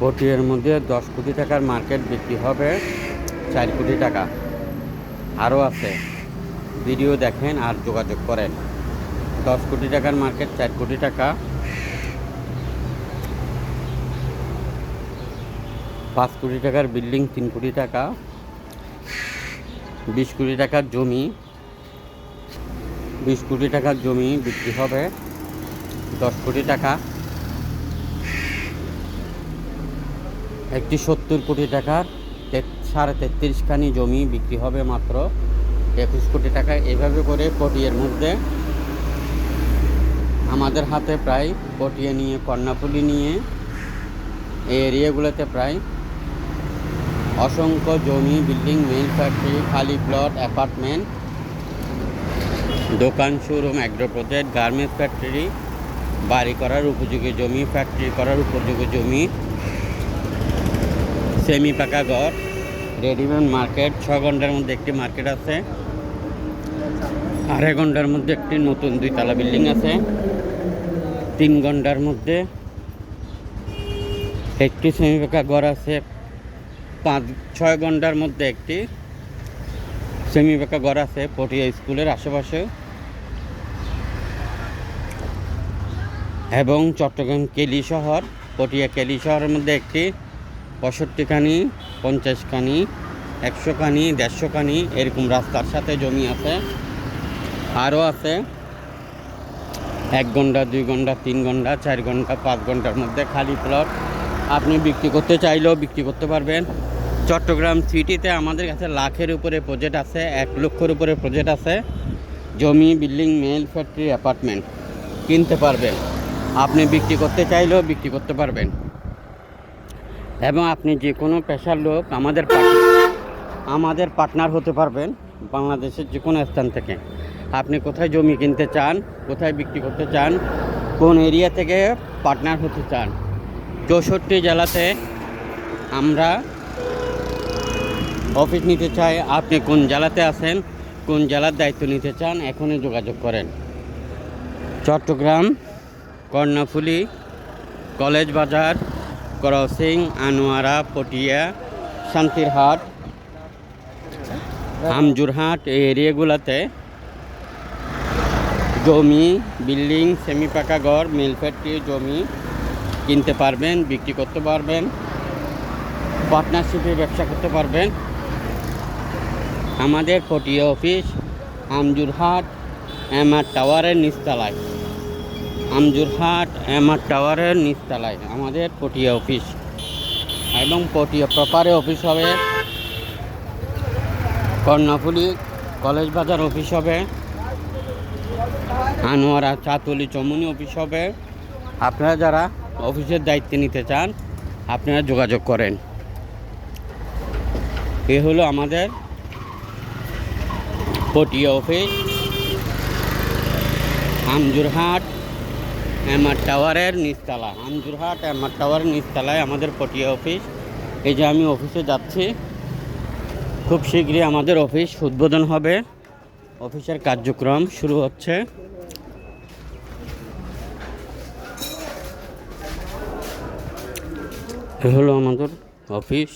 পটিয়ের মধ্যে দশ কোটি টাকার মার্কেট বিক্রি হবে চার কোটি টাকা। আরও আছে। ভিডিও দেখেন আর যোগাযোগ করেন। দশ কোটি টাকার মার্কেট, চার কোটি টাকা। পাঁচ কোটি টাকার বিল্ডিং, তিন কোটি টাকা। বিশ কোটি টাকার জমি। বিশ কোটি টাকার জমি বিক্রি হবে। দশ কোটি টাকা। একটি সত্তর কোটি টাকার সাড়ে তেত্রিশখানি জমি বিক্রি হবে মাত্র। একুশ কোটি টাকা এভাবে করে পটিয়ের মধ্যে আমাদের হাতে প্রায় পটিয়া নিয়ে কর্ণাপুলি নিয়ে, এই এরিয়াগুলোতে প্রায় অসংখ্য জমি, বিল্ডিং, মিল ফ্যাক্টরি, খালি প্লট, অ্যাপার্টমেন্ট, দোকান, showroom, agro project, garments factory, বাড়ি করার উপযোগী জমি, ফ্যাক্টরি করার উপযোগী জমি সেমি পাকা ঘর। Readymade market. ছ ঘণ্টার মধ্যে একটি মার্কেট আছে। আড়াই ঘণ্টার মধ্যে একটি নতুন দুই দুইতলা বিল্ডিং আছে। তিন ঘণ্টার মধ্যে একটি সেমি পাকা ঘর আছে। পাঁচ, ছয় ঘণ্টার মধ্যে একটি সেমি পাকা ঘর আছে পটিয়া স্কুলের আশেপাশে। এবং চট্টগ্রাম কেলি শহর, পটিয়া কেলি শহরের মধ্যে একটি পঁয়ষট্টিখানি পঞ্চাশখানি একশোখানি দেড়শোখানি এরকম রাস্তার সাথে জমি আছে। আরও আছে। এক ঘণ্টা, দুই ঘণ্টা, তিন ঘণ্টা, চার ঘণ্টা, পাঁচ ঘণ্টার মধ্যে খালি প্লট আপনি বিক্রি করতে চাইলেও বিক্রি করতে পারবেন। চট্টগ্রাম সিটিতে আমাদের কাছে লাখের উপরে প্রজেক্ট আছে, এক লক্ষের উপরে প্রজেক্ট আছে। জমি বিল্ডিং মেল ফ্যাক্টরি অ্যাপার্টমেন্ট কিনতে পারবেন। আপনি বিক্রি করতে চাইলেও বিক্রি করতে পারবেন। এবং আপনি যে কোনো পেশার লোক আমাদের আমাদের পার্টনার হতে পারবেন বাংলাদেশের যে কোনো স্থান থেকে। আপনি কোথায় জমি কিনতে চান, কোথায় বিক্রি করতে চান, কোন এরিয়া থেকে পার্টনার হতে চান, চৌষট্টি জেলাতে আমরা অফিস নিতে চাই, আপনি কোন জেলাতে আছেন, কোন জেলার দায়িত্ব নিতে চান, এখনই যোগাযোগ করেন। চট্টগ্রাম, কর্ণফুলি, কলেজ বাজার ক্রসিং আনোয়ারা পটিয়া শান্তিরহাট আমজুরহাট এই এরিয়াগুলোতে জমি বিল্ডিং সেমি পাকা ঘর মিল ফ্যাক্টরি জমি কিনতে পারবেন বিক্রি করতে পারবেন পার্টনারশিপে ব্যবসা করতে পারবেন। আমাদের পটিয়া অফিস আমজুরহাট এমআর টাওয়ারের নিচতলায়। আমজুরহাট এমআর টাওয়ারের নিচতলায়, আমাদের পটিয়া অফিস। এবং পটিয়া প্রপারে অফিস হবে কর্ণাফুলি কলেজ বাজার অফিস হবে, আনোয়ারা চাতুলি চমুনি অফিস হবে। আপনারা যারা অফিসের দায়িত্ব নিতে চান, আপনারা যোগাযোগ করেন। এ হলো আমাদের পটিয়া অফিস, আমজুরহাট এমআর টাওয়ারের নিচতলা আমজুরহাট এমআর টাওয়ারের নিচতলায় আমাদের পটিয়া অফিস। এই যে আমি অফিসে যাচ্ছি, খুব শীঘ্রই আমাদের অফিস উদ্বোধন হবে। অফিসের কার্যক্রম শুরু হচ্ছে। হলো আমাদের অফিস।